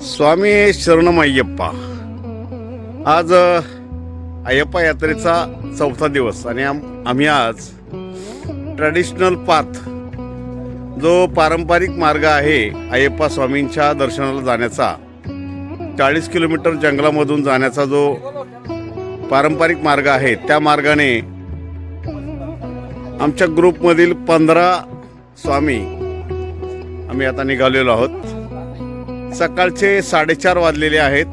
स्वामी शरणम अय्यप्पा आज अय्यप्पा यात्रेचा चौथा दिवस आणि आम आम्ही आज ट्रॅडिशनल पाथ जो पारंपरिक मार्ग आहे अय्यप्पा स्वामींच्या दर्शनाला जाण्याचा चाळीस किलोमीटर जंगलामधून जाण्याचा जो पारंपरिक मार्ग आहे त्या मार्गाने आमच्या ग्रुपमधील पंधरा स्वामी आम्ही आता निघालेलो आहोत. सकाळचे साडेचार वाजलेले आहेत.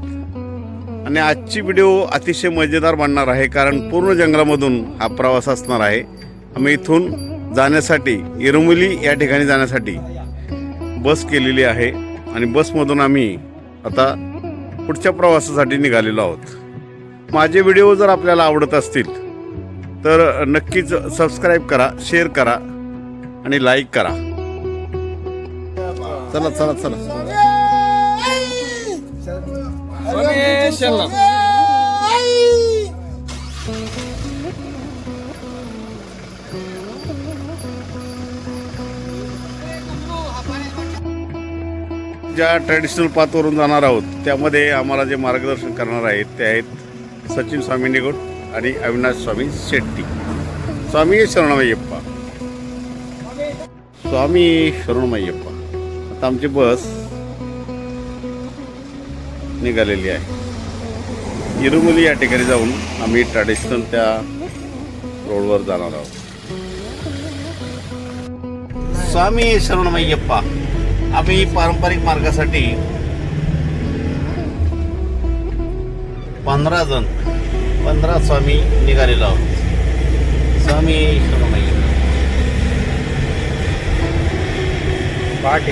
आणि आजची व्हिडिओ अतिशय मजेदार बनणार आहे कारण पूर्ण जंगलामधून हा प्रवास असणार आहे. आम्ही इथून जाण्यासाठी इरुमुली या ठिकाणी जाण्यासाठी बस केलेली आहे. आणि बसमधून आम्ही आता पुढच्या प्रवासासाठी निघालेलो आहोत. माझे व्हिडिओ जर आपल्याला आवडत असतील तर नक्कीच सबस्क्राईब करा शेअर करा आणि लाईक करा. चला चला चला. स्वामी ज्या ट्रॅडिशनल पाथवरून जाणार आहोत त्यामध्ये आम्हाला जे मार्गदर्शन करणार आहेत ते आहेत सचिन स्वामी निगोट आणि अविनाश स्वामी शेट्टी. स्वामी शरणमय्यप्पा. स्वामी शरणमय्यप्पा. आता आमची बस निघालेली आहे. इरुमुली या ठिकाणी जाऊन आम्ही ट्रॅडिशनल त्या रोडवर जाणार आहोत. स्वामी शरणमय्यप्पा आम्ही पारंपरिक मार्गासाठी पंधरा जण पंधरा स्वामी निघालेलो आहोत. स्वामी शरणमय्यप्पा. पाठी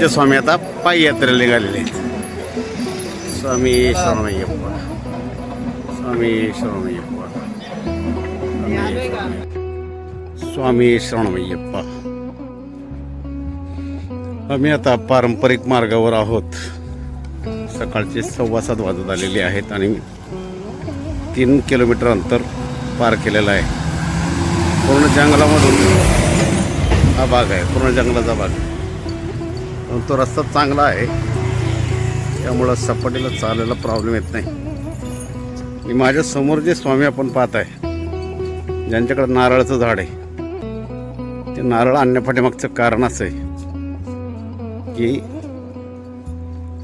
सगळे स्वामी आता पायी यात्रेला निघालेले आहेत. स्वामी शरणमय्यप्पा स्वामी शरणमय्यप्पा स्वामी शरणमय्यप्पा आम्ही आता पारंपरिक मार्गावर आहोत. सकाळचे सव्वा सात वाजत आलेले आहेत आणि तीन किलोमीटर अंतर पार केलेलं आहे. पूर्ण जंगलामधून हा भाग आहे. पूर्ण जंगलाचा भाग. तो रस्ता चांगला आहे. त्यामुळं सपाटीला चालायला प्रॉब्लेम येत नाही. आणि माझ्यासमोर जे स्वामी आपण पाहत आहे ज्यांच्याकडे नारळाचं झाड आहे ते नारळ आणण्यापाठीमागचं कारण असं आहे की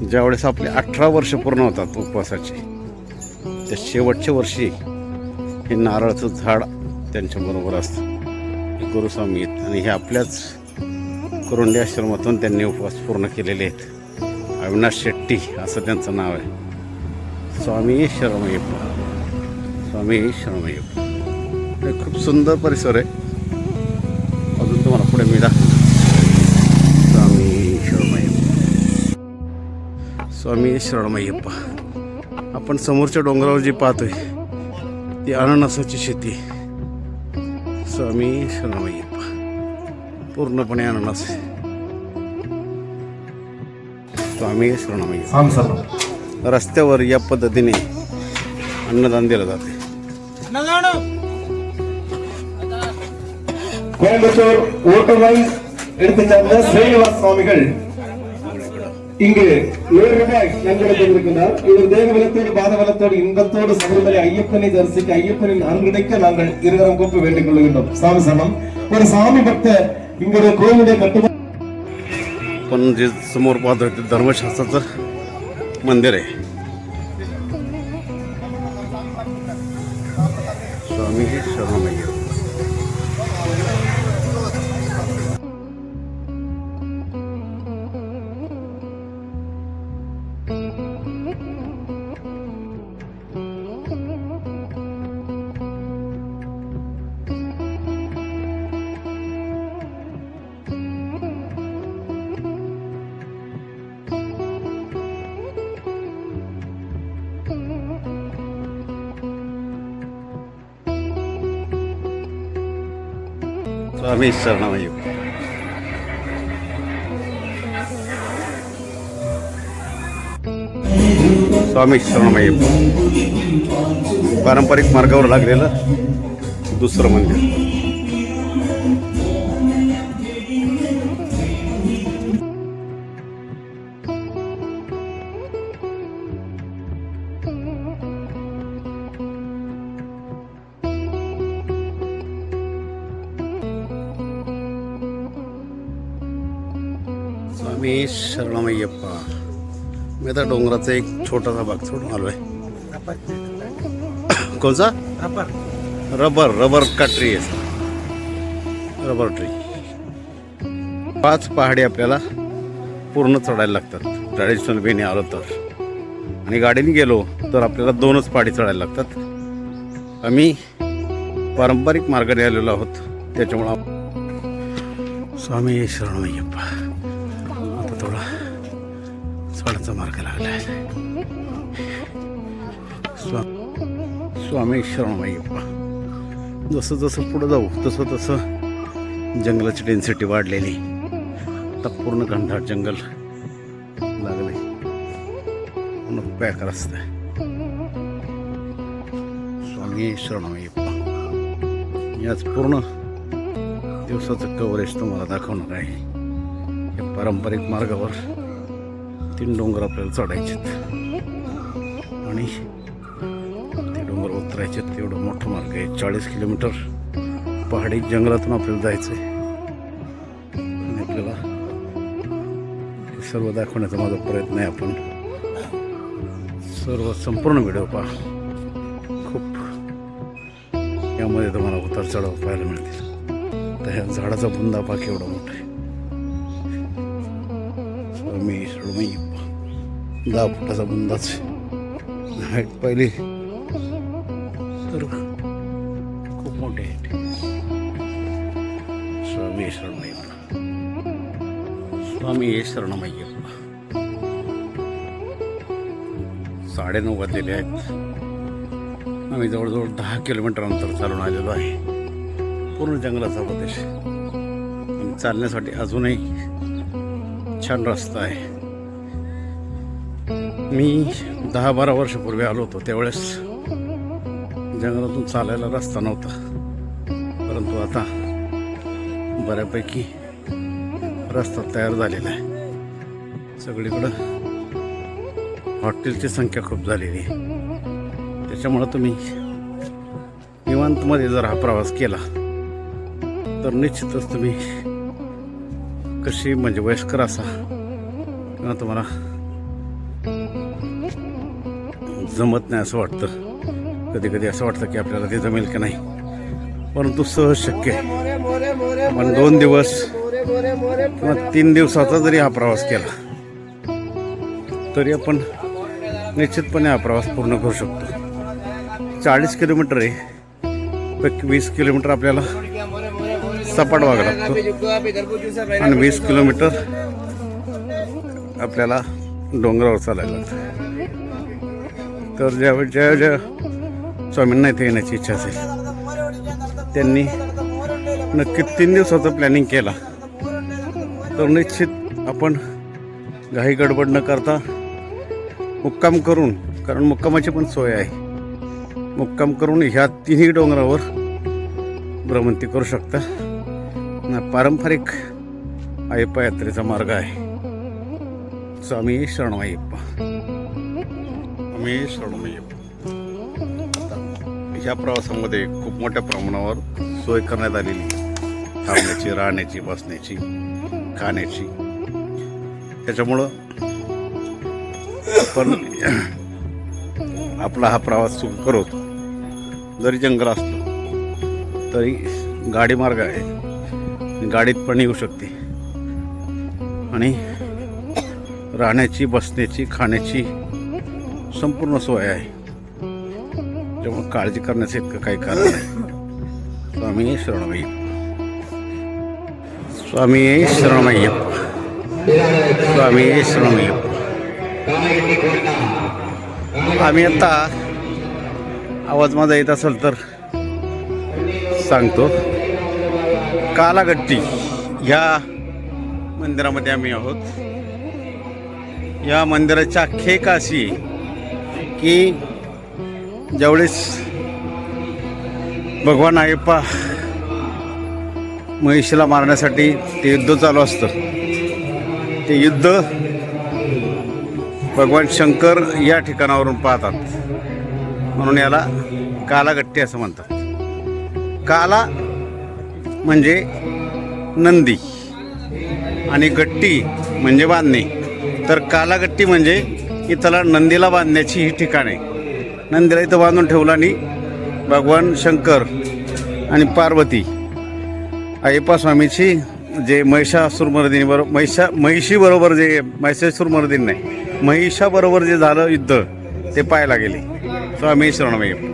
ज्यावेळेस आपले अठरा वर्ष पूर्ण होतात उपवासाचे त्या शेवटच्या वर्षी हे नारळाचं झाड त्यांच्याबरोबर असतं. गुरुस्वामी आहेत आणि हे आपल्याच कुरुंडी आश्रमातून त्यांनी उपवास पूर्ण केलेले आहेत. अविनाश शेट्टी असं त्यांचं नाव आहे. स्वामी शरमय्यप्पा स्वामी शरमय्यप्पा हे खूप सुंदर परिसर आहे. अजून तुम्हाला पुढे मिळा. स्वामी शरणमय्यप्पा स्वामी शरणमय्यप्पा आपण समोरच्या डोंगरावर जी पाहतोय ती अननसाची शेती. स्वामी शरणमय्यप्पा पूर्णपणे अननस आहे स्वामी शरणमय्य सांग सर रस्त्यावर या पद्धतीने अन्नदान दिलं जाते कोयंबतूर वोट वाईज எடுத்துச் சென்ற ஸ்ரீனிவாஸ் சுவாமிகள் இங்கு நூறு ரூபாய் நன்கொடை இருக்கின்றார் இவர் தேகபலத்தோடு பாதபலத்தோடு இன்பத்தோடு சபரிமலை ஐயப்பனை தரிசிக்க ஐயப்பனின் அருள்கிடைக்க நாங்கள் இருவரும் கூப்பி வேண்டிக் கொள்கின்றோம் சாமி சனம் ஒரு சாமி பக்தர் இங்குடைய கோவிலுடைய கட்டுமான पण जे समोर पाहतोय ते धर्मशास्त्राचं मंदिर आहे. स्वामी शरण. स्वामी शरणमय्य स्वामी शरणमय्य पारंपरिक मार्गावर लागलेलं दुसरं मंदिर. मी शरणमय्यप्पा मी आता डोंगराचा एक छोटासा भाग सोडून आलो आहे कोणचा? रबर रबर का ट्री आहे. Rubber tree. पाच पहाडी आपल्याला पूर्ण चढायला लागतात. ट्रॅडिशनल वेने आलो तर. आणि गाडीने गेलो तर आपल्याला दोनच पहाडी चढायला लागतात. आम्ही पारंपरिक मार्गाने आलेलो आहोत. त्याच्यामुळं स्वामी शरणमय्यप्पा चढाचा मार्ग लागला. आहे स्वा स्वामी शरणमय्यप्पा जसं जसं पुढं जाऊ तसं तसं जंगलाची डेन्सिटी वाढलेली. आता पूर्ण घनदाट जंगल लागले. म्हणून पॅक रस्ता आहे स्वामी शरणमय्यप्पा याच पूर्ण दिवसाचं कव्हरेज तुम्हाला दाखवणार आहे. या पारंपरिक मार्गावर तीन डोंगर आपल्याला चढायचे आणि ते डोंगर उतरायचे तेवढं मोठं मार्ग आहे. चाळीस किलोमीटर पहाडी जंगलातून आपल्याला जायचं आहे. आणि आपल्याला सर्व दाखवण्याचा माझा प्रयत्न आहे आपण. सर्व संपूर्ण व्हिडिओ पहा. खूप. यामध्ये तुम्हाला उतार चढाव पाहायला मिळतील. तर ह्या झाडाचा बुंदा पहा केवढा मोठा दहा फुटाचा बुंदाच हाईट पहिली तर खूप मोठे आहे स्वामी शरणमय्यप्पा स्वामी शरणमय्यप्पा साडेनऊ वाजलेले आहेत. आम्ही जवळजवळ दहा किलोमीटर अंतर चालून आलेलो आहे. पूर्ण जंगलाचा प्रदेश चालण्यासाठी अजूनही छान रस्ता आहे. मी दहा बारा वर्षापूर्वी आलो होतो. त्यावेळेस जंगलातून चालायला रस्ता नव्हता. परंतु आता बऱ्यापैकी रस्ता तयार झालेला आहे. सगळीकडं हॉटेलची संख्या खूप झालेली आहे. त्याच्यामुळं तुम्ही निवांतमध्ये जर हा प्रवास केला तर निश्चितच तुम्ही कशी म्हणजे वयस्कर असा किंवा तुम्हाला जमत नाही असं वाटतं. कधी कधी असं वाटतं की आपल्याला ते जमेल की नाही. परंतु सहज शक्य आहे. आपण दोन दिवस किंवा तीन दिवसाचा जरी हा प्रवास केला तरी आपण निश्चितपणे हा प्रवास पूर्ण करू शकतो. चाळीस किलोमीटर आहे. पैकी वीस किलोमीटर आपल्याला सपाट वाग लागतो. आणि वीस किलोमीटर आपल्याला डोंगरावर चालायला लागतं. तर ज्या ज्या ज्या स्वामींना इथे येण्याची इच्छा असेल त्यांनी नक्की तीन दिवसाचं प्लॅनिंग केला. तर निश्चित आपण घाई गडबड न करता मुक्काम करून कारण मुक्कामाची पण सोय आहे मुक्काम करून ह्या तिन्ही डोंगरावर भ्रमंती करू शकता. पारंपरिक अय्यप्पा यात्रेचा मार्ग आहे. स्वामी शरणमय्यप्पा स्वामी मी आता ह्या प्रवासामध्ये खूप मोठ्या प्रमाणावर सोय करण्यात आलेली. थांबण्याची राहण्याची बसण्याची खाण्याची. त्याच्यामुळं आपण आपला हा प्रवास सुरू करतो जरी जंगल असलं तरी गाडी मार्ग आहे. गाडीत पण येऊ शकते. आणि राहण्याची बसण्याची खाण्याची संपूर्ण सोय आहे. त्यामुळे काळजी करण्याचं इतकं काही कारण नाही. स्वामी शरणमय्य स्वामी शरणमय्यप्पा स्वामी शरणमय्यप्पा आम्ही आता आवाज माझा येत असेल तर सांगतो. कालागट्टी ह्या मंदिरामध्ये आम्ही आहोत. या मंदिराच्या खेकाशी की ज्यावेळेस भगवान अय्यप्पा महेशला मारण्यासाठी ते युद्ध चालू असतं. ते युद्ध भगवान शंकर या ठिकाणावरून पाहतात. म्हणून याला कालागट्टी असं म्हणतात. काला म्हणजे नंदी आणि गट्टी म्हणजे बांधणे तर कालागट्टी म्हणजे इथला नंदीला बांधण्याची ही ठिकाण आहे. नंदीला इथं बांधून ठेवलं आणि भगवान शंकर आणि पार्वती अय्यप्पा स्वामीची जे महिषासुरमर्दिनी बरोबर महिषा महिषीबरोबर जे महिषासुरमर्दिनी नाही महिषाबरोबर जे झालं युद्ध ते पाहायला गेले. स्वामी शरणमय्यप्पा.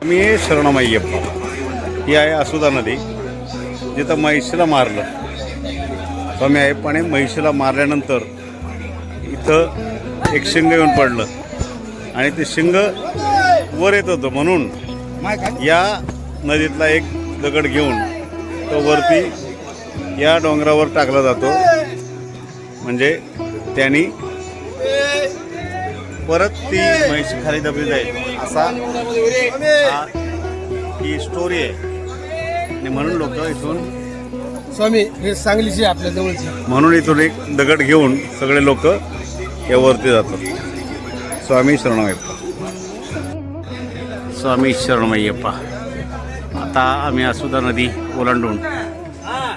स्वामी शरणमय्यप्पा. ही आहे असुदा नदी जिथं महिषीला मारलं. स्वामी अय्यप्पाने महिषीला मारल्यानंतर इथं एक शिंग येऊन पडलं. आणि ते शिंग वर येत होतं म्हणून या नदीतला एक दगड घेऊन तो वरती या डोंगरावर टाकला जातो. म्हणजे त्यांनी परत ती म्हैस खाली दबली जाईल असा हा ही स्टोरी आहे. आणि म्हणून लोक इथून स्वामी हे सांगलीची आपल्या जवळची. म्हणून इथून एक दगड घेऊन सगळे लोक यावरती जातात स्वामी शरणमयप्पा. स्वामी शरणमय्यप्पा आता आम्ही असुदा नदी ओलांडून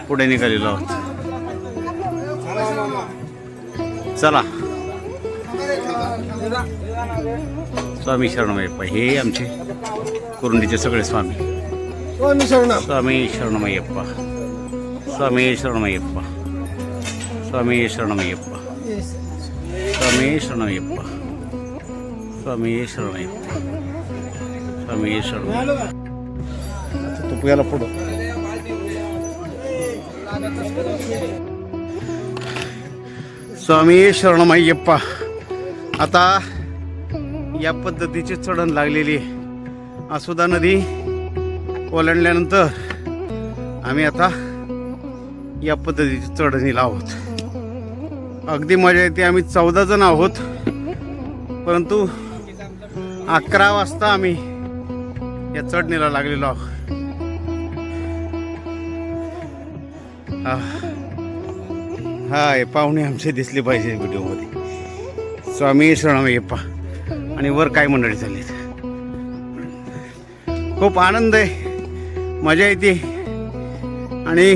पुढे निघालेलो आहोत. चला. स्वामी शरणमयप्पा हे आमचे कुरुंडीचे सगळे स्वामी. स्वामी शरणा. स्वामी शरणमय्यप्पा स्वामी शरणमय्यप्पा स्वामी शरणमय्यप्पा स्वामी शरणमय्यप्पा स्वामी शरणमय्यप्पा स्वामी शरणमय्यप्पा आता तू पुयाला पुढं. स्वामी शरणमय्यप्पा. आता या पद्धतीची चढण लागलेली आहे. आसुदा नदी ओलांडल्यानंतर आम्ही आता या पद्धतीची चढणीला आहोत. अगदी मजा येते. आम्ही चौदा जण आहोत. परंतु अकरा वाजता आम्ही या चढणीला लागलेलो आहोत. हा. हा हे पाहुणे आमचे दिसले पाहिजे व्हिडिओमध्ये. स्वामी शरणमय्यप्पा आणि वर काय मंडळी झाली खूप आनंद आहे. मजा येते. आणि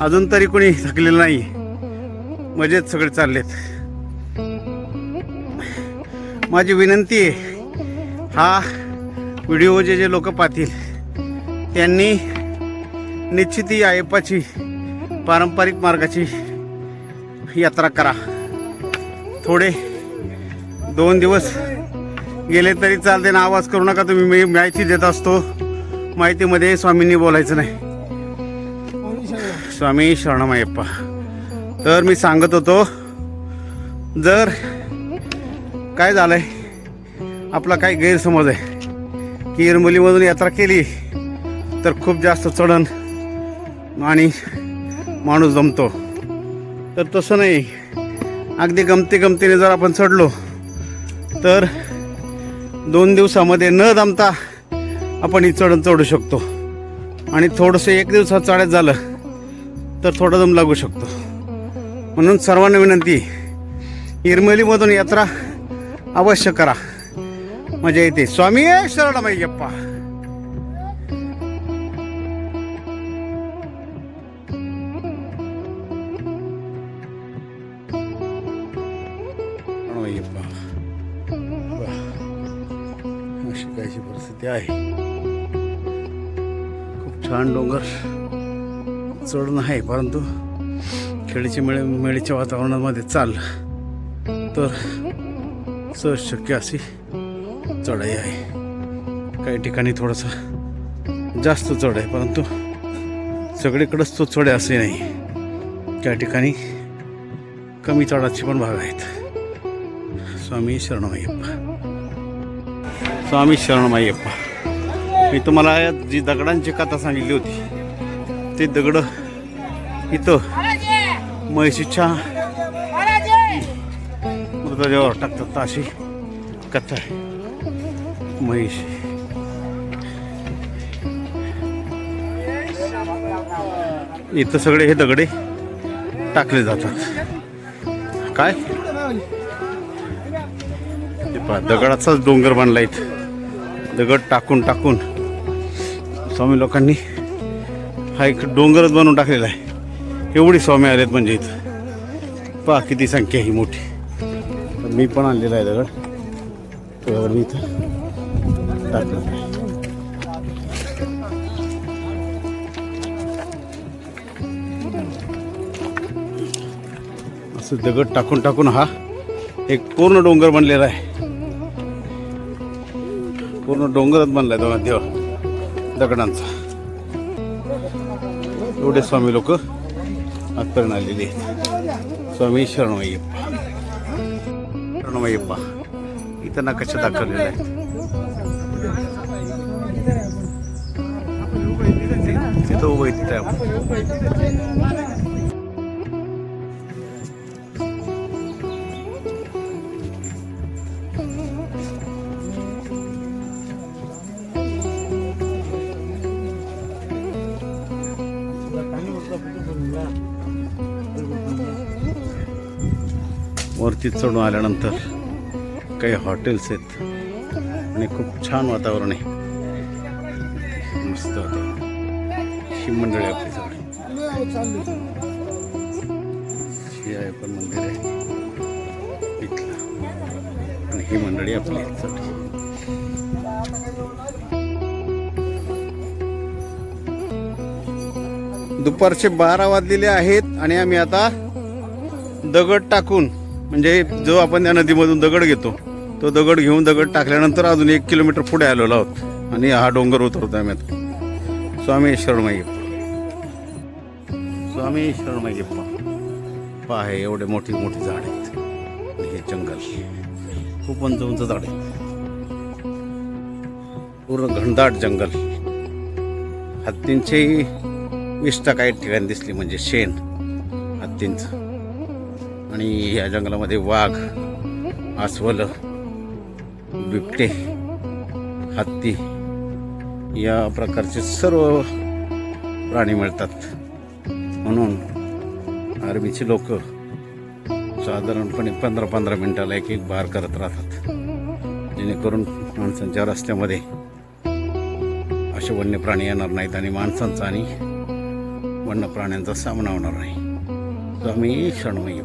अजून तरी कोणी थकलेलं नाही मजेत सगळे चाललेत. माझी विनंती आहे हा व्हिडिओ जे जे लोक पाहतील त्यांनी निश्चित ही अय्यप्पाची पारंपरिक मार्गाची यात्रा करा. थोडे दोन दिवस गेले तरी चालते ना आवाज करू नका तुम्ही मी माहिती देत असतो. माहितीमध्ये स्वामींनी बोलायचं नाही. स्वामी शरणमयप्पा. तर मी सांगत होतो जर काय झालं आहे आपला काही गैरसमज आहे की इरमलीमधून यात्रा केली तर खूप जास्त चढण आणि माणूस जमतो. तर तसं नाही अगदी गमती गमतीने जर आपण चढलो तर दोन दिवसामध्ये न दमता आपण ही चढण चढू शकतो. आणि थोडंसं एक दिवसात चढायचं झालं तर थोडं दम लागू शकतो. म्हणून सर्वांना विनंती इरमलीमधून यात्रा अवश्य करा. मजा येते. स्वामी शरणमय्यप्पा शरणमय्यप्पा वा. अशी काहीशी परिस्थिती आहे. खूप छान डोंगर. चढणं आहे परंतु खेळीचे मेळ मेळीच्या वातावरणामध्ये चाललं तर सहज शक्य अशी चढाई आहे. काही ठिकाणी थोडंसं जास्त चढ आहे परंतु सगळीकडंच तो चढ आहे असे नाही. त्या ठिकाणी कमी चढाचे पण भाग आहेत. स्वामी शरणमय्यप्पा स्वामी शरणमय्यप्पा मी तुम्हाला जी दगडांची कथा सांगितली होती ते दगडं इथं म्हैशीच्या मृतदेवावर टाकतात अशी कथा आहे. म्हैशी. इथं सगळे हे दगडे टाकले जातात. काय? दगडाचाच डोंगर बांधला इथं. दगड टाकून टाकून स्वामी लोकांनी हा एक डोंगरच बनवून टाकलेला आहे. एवढी स्वामी आलेत म्हणजे इथं. पहा किती संख्या ही मोठी. मी पण आणलेला आहे दगड. त्यावर मी इथं टाकलं. असं दगड टाकून टाकून हा एक पूर्ण डोंगर बनलेला आहे. पूर्ण डोंगरच बनलाय दोघा देव दगडांचा. एवढे स्वामी लोक. आजपर्यंत आलेले आहेत स्वामी शरणमय्यप्पा शरणमय्यप्पा इथं नकाशा दाखवलेला आहे तिथं उभं आहे तिथं वरती चढून आल्यानंतर काही हॉटेल्स आहेत. आणि खूप छान वातावरण आहे. मस्त ही मंडळी आपली सगळी. आहे पण मंदिर आहे. इथलं. आणि ही मंडळी आपली आहेत दुपारचे बारा वाजलेले आहेत आणि आम्ही आता दगड टाकून म्हणजे जो आपण त्या नदीमधून दगड घेतो तो दगड घेऊन दगड टाकल्यानंतर अजून एक किलोमीटर पुढे आलेलो आहोत आणि हा डोंगर उतरतो आम्ही आता. स्वामी शरणमाई. स्वामी शरणमय्यप्पा पहा. हे एवढे मोठी मोठी झाड आहेत. हे जंगल. खूप उंच उंच झाड आहे पूर्ण घनदाट जंगल. हत्तींची इष्ट काही ठिकाणी दिसली म्हणजे शेण हत्तींचं. आणि या जंगलामध्ये वाघ अस्वल बिबटे हत्ती या प्रकारचे सर्व प्राणी मिळतात. म्हणून आर्मीचे लोक साधारणपणे पंधरा पंधरा मिनिटाला एक एक बार करत राहतात. जेणेकरून माणसांच्या रस्त्यामध्ये असे वन्य प्राणी येणार नाहीत आणि माणसांचा आणि वन्य प्राण्यांचा सामना होणार नाही. तो आम्ही क्षणमयी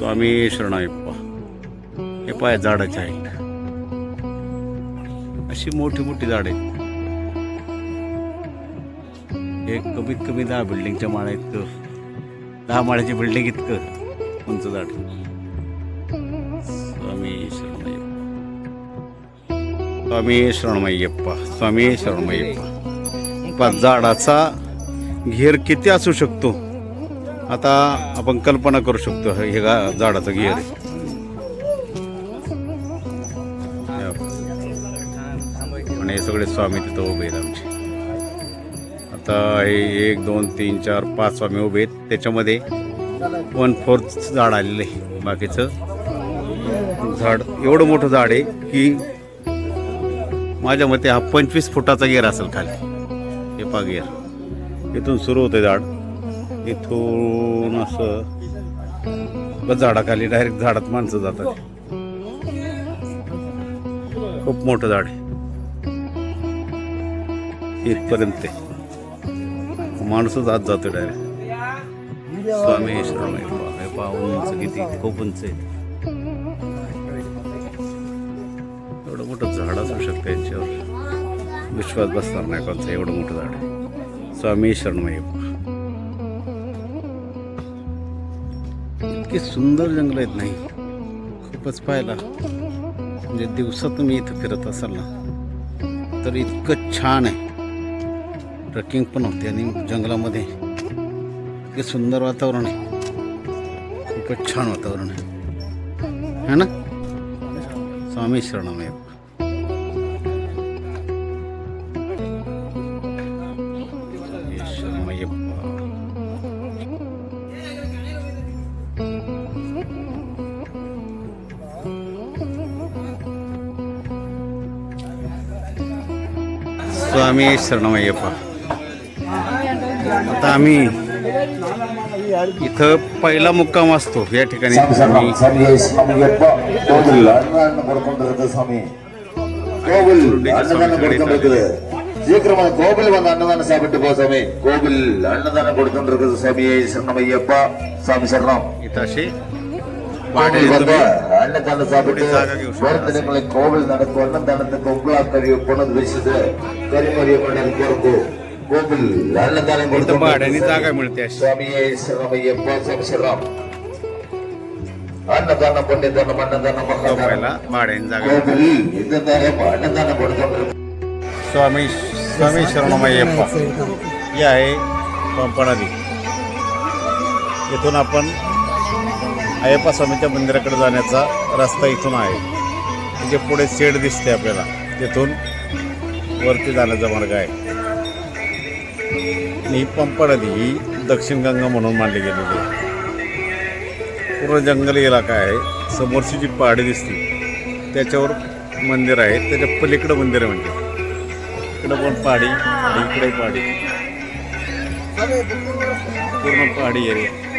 स्वामी शरणायप्पा. हे पाय झाडाचे आहेत. अशी मोठी मोठी झाड आहेत. हे कमीत कमी दहा बिल्डिंगच्या माळ्या इतकं दहा माळ्याची बिल्डिंग इतकं उंच झाड. स्वामी शरणमय्यप्पा स्वामी शरणमय्यप्पा स्वामी शरणमय्यप्पा झाडाचा घेर किती असू शकतो? आता आपण कल्पना करू शकतो हे गा झाडाचं गिअर आहे. आणि हे सगळे स्वामी तिथं उभे आहेत आमचे. आता हे एक दोन तीन चार पाच स्वामी उभे आहेत. त्याच्यामध्ये वन फोर्थ झाड आलेलं आहे. बाकीचं झाड एवढं मोठं झाड आहे की माझ्या मते हा पंचवीस फुटाचा गेर असेल खाली. हे पा गेर इथून सुरू होते झाड. इथून असं बस झाडाखाली डायरेक्ट झाडात माणसं जातात. खूप मोठं झाड आहे. इथपर्यंत ते. माणूसच आत जातो डायरेक्ट स्वामी श्रम हे उंच किती खूप उंच आहे. एवढं मोठं झाड असू शकतं यांच्यावर. विश्वास बसणार नाही कोणचा एवढं मोठं झाड आहे. स्वामी शरणमयप्पा इतके सुंदर जंगल आहेत नाही. खूपच पाहायला. म्हणजे दिवसात तुम्ही इथं फिरत असाल ना तर इतकं छान आहे. ट्रेकिंग पण होते आणि जंगलामध्ये इतके सुंदर वातावरण आहे. खूपच छान वातावरण आहे. है ना? स्वामी आहे स्वामी शरणमय्यप्पा आता आम्ही इथं पहिला मुक्काम असतो या ठिकाणी आम्ही சாமி சாமி எப்பா கோவில் அன்னதானம் கொடுக்கின்றது சாமி கோவில் அன்னதானம் கொடுக்கின்றது சீக்கிரமா கோவில் வந்து அன்னதானம் சாப்பிட்டு போ சாமி கோவில் அன்னதானம் கொடுக்கின்றது சாமி சரணம் ஐயப்பா சாமி சரணம் इथं असे पाडे கோவில் வந்து तुम्ही அன்னதானம் சாப்பிட்டு ஜாக யூஸ் வேறு தினங்களை கோவில் நடக்கும் அன்னதானத்துக்கு உங்களா கறி கொண்டு வீசுது கரிமறிய கொண்டு போறக்கு கோவில் அன்னதானம் इथं भाड्याने கொடுக்கின்றது जागा मिळते अशी சுவாமியே சரணமையப்பா சாமி சரணம் அன்னதானம் புண்ணியதானம் அன்னதானம் மகாதானம் झोपायला भाड्याने जागा मिळते. கோவில் இந்த தானம் அன்னதானம் கொடுத்தோம் स्वामी स्वामी शरणमय्यप्पा ही आहे पंपा नदी इथून आपण अय्यप्पा स्वामीच्या मंदिराकडे जाण्याचा रस्ता इथून आहे. म्हणजे पुढे शेड दिसते आपल्याला. तिथून वरती जाण्याचा मार्ग आहे. ही पंपा नदी ही दक्षिण गंगा म्हणून मानली गेलेली आहे. पूर्ण जंगली इलाका आहे. समोरची जी पहाडी दिसते त्याच्यावर मंदिर आहे. त्याच्या पलीकडं मंदिर आहे म्हणजे. इकडं पण पहाडी इकडे पहाडी. पूर्ण पहाडी एरिया